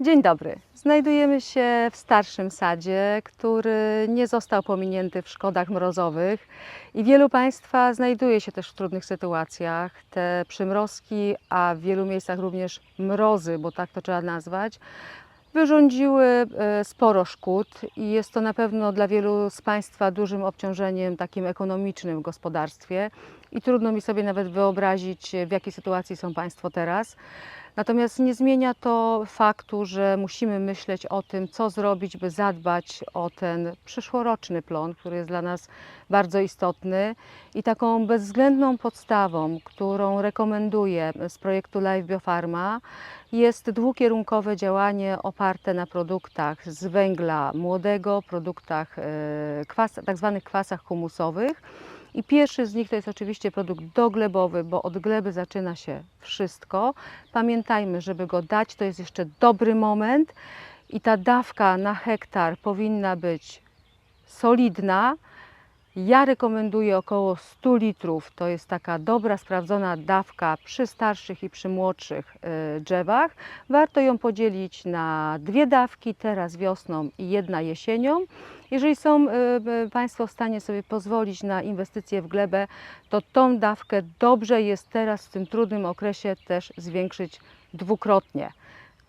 Dzień dobry. Znajdujemy się w starszym sadzie, który nie został pominięty w szkodach mrozowych i wielu Państwa znajduje się też w trudnych sytuacjach. Te przymrozki, a w wielu miejscach również mrozy, bo tak to trzeba nazwać, wyrządziły e, sporo szkód i jest to na pewno dla wielu z Państwa dużym obciążeniem takim ekonomicznym w gospodarstwie i trudno mi sobie nawet wyobrazić, w jakiej sytuacji są Państwo teraz. Natomiast nie zmienia to faktu, że musimy myśleć o tym, co zrobić, by zadbać o ten przyszłoroczny plon, który jest dla nas bardzo istotny. I taką bezwzględną podstawą, którą rekomenduję z projektu Live Biofarma, jest dwukierunkowe działanie oparte na produktach z węgla młodego, produktach e, kwas, tak kwasach humusowych. I pierwszy z nich to jest oczywiście produkt doglebowy, bo od gleby zaczyna się wszystko. Pamiętajmy, żeby go dać, to jest jeszcze dobry moment i ta dawka na hektar powinna być solidna. Ja rekomenduję około 100 litrów. To jest taka dobra, sprawdzona dawka przy starszych i przy młodszych y, drzewach. Warto ją podzielić na dwie dawki, teraz wiosną i jedna jesienią. Jeżeli są y, y, Państwo w stanie sobie pozwolić na inwestycje w glebę, to tą dawkę dobrze jest teraz w tym trudnym okresie też zwiększyć dwukrotnie.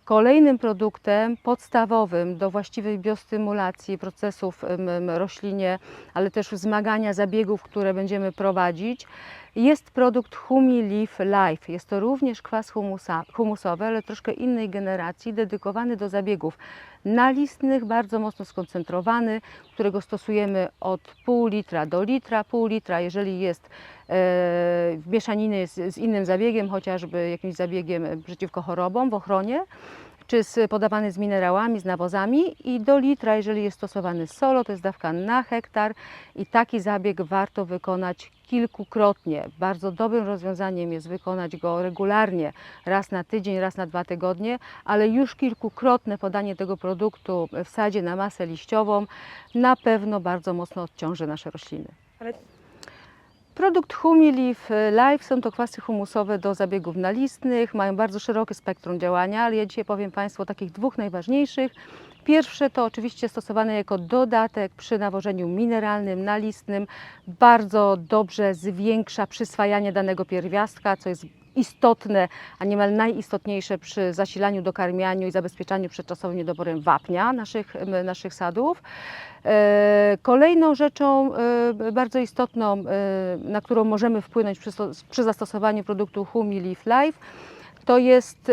Kolejnym produktem podstawowym do właściwej biostymulacji procesów roślinie, ale też wzmagania zabiegów, które będziemy prowadzić, jest produkt Humi Leaf Life. Jest to również kwas humusa, humusowy, ale troszkę innej generacji, dedykowany do zabiegów nalistnych, bardzo mocno skoncentrowany, którego stosujemy od pół litra do litra. Pół litra, jeżeli jest w mieszaninie z, z innym zabiegiem, chociażby jakimś zabiegiem przeciwko chorobom w ochronie, czy z, podawany z minerałami, z nawozami i do litra, jeżeli jest stosowany solo, to jest dawka na hektar i taki zabieg warto wykonać kilkukrotnie. Bardzo dobrym rozwiązaniem jest wykonać go regularnie, raz na tydzień, raz na dwa tygodnie, ale już kilkukrotne podanie tego produktu w sadzie na masę liściową na pewno bardzo mocno odciąży nasze rośliny. Ale Produkt Humilife Life są to kwasy humusowe do zabiegów nalistnych, mają bardzo szerokie spektrum działania, ale ja dzisiaj powiem Państwu o takich dwóch najważniejszych. Pierwsze to oczywiście stosowane jako dodatek przy nawożeniu mineralnym, nalistnym. Bardzo dobrze zwiększa przyswajanie danego pierwiastka, co jest istotne, a niemal najistotniejsze przy zasilaniu, dokarmianiu i zabezpieczaniu przed czasowym niedoborem wapnia naszych, naszych sadów. E, Kolejną rzeczą e, bardzo istotną, e, na którą możemy wpłynąć przy, przy zastosowaniu produktu Humi Leaf Life, to jest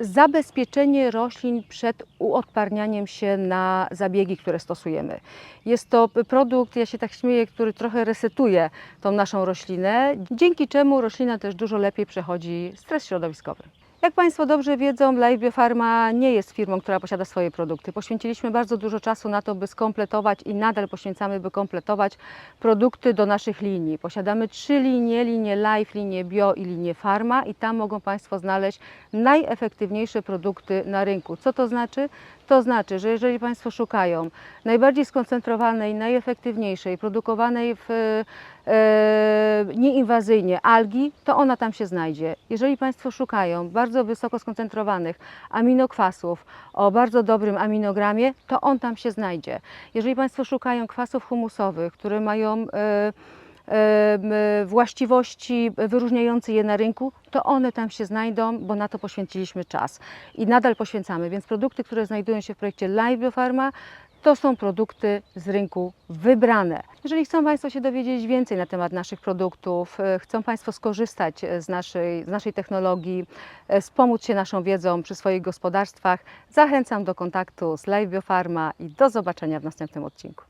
zabezpieczenie roślin przed uodparnianiem się na zabiegi, które stosujemy. Jest to produkt, ja się tak śmieję, który trochę resetuje tą naszą roślinę, dzięki czemu roślina też dużo lepiej przechodzi stres środowiskowy. Jak Państwo dobrze wiedzą, Live Biofarma nie jest firmą, która posiada swoje produkty. Poświęciliśmy bardzo dużo czasu na to, by skompletować i nadal poświęcamy, by kompletować produkty do naszych linii. Posiadamy trzy linie, linię Live, linię Bio i linię Farma i tam mogą Państwo znaleźć najefektywniejsze produkty na rynku. Co to znaczy? To znaczy, że jeżeli Państwo szukają najbardziej skoncentrowanej, najefektywniejszej, produkowanej w, e, nieinwazyjnie algi, to ona tam się znajdzie. Jeżeli Państwo szukają bardzo wysoko skoncentrowanych aminokwasów o bardzo dobrym aminogramie, to on tam się znajdzie. Jeżeli Państwo szukają kwasów humusowych, które mają e, właściwości wyróżniające je na rynku, to one tam się znajdą, bo na to poświęciliśmy czas i nadal poświęcamy. Więc produkty, które znajdują się w projekcie Live to są produkty z rynku wybrane. Jeżeli chcą Państwo się dowiedzieć więcej na temat naszych produktów, e, chcą Państwo skorzystać z naszej, z naszej technologii, e, wspomóc się naszą wiedzą przy swoich gospodarstwach, zachęcam do kontaktu z Live i do zobaczenia w następnym odcinku.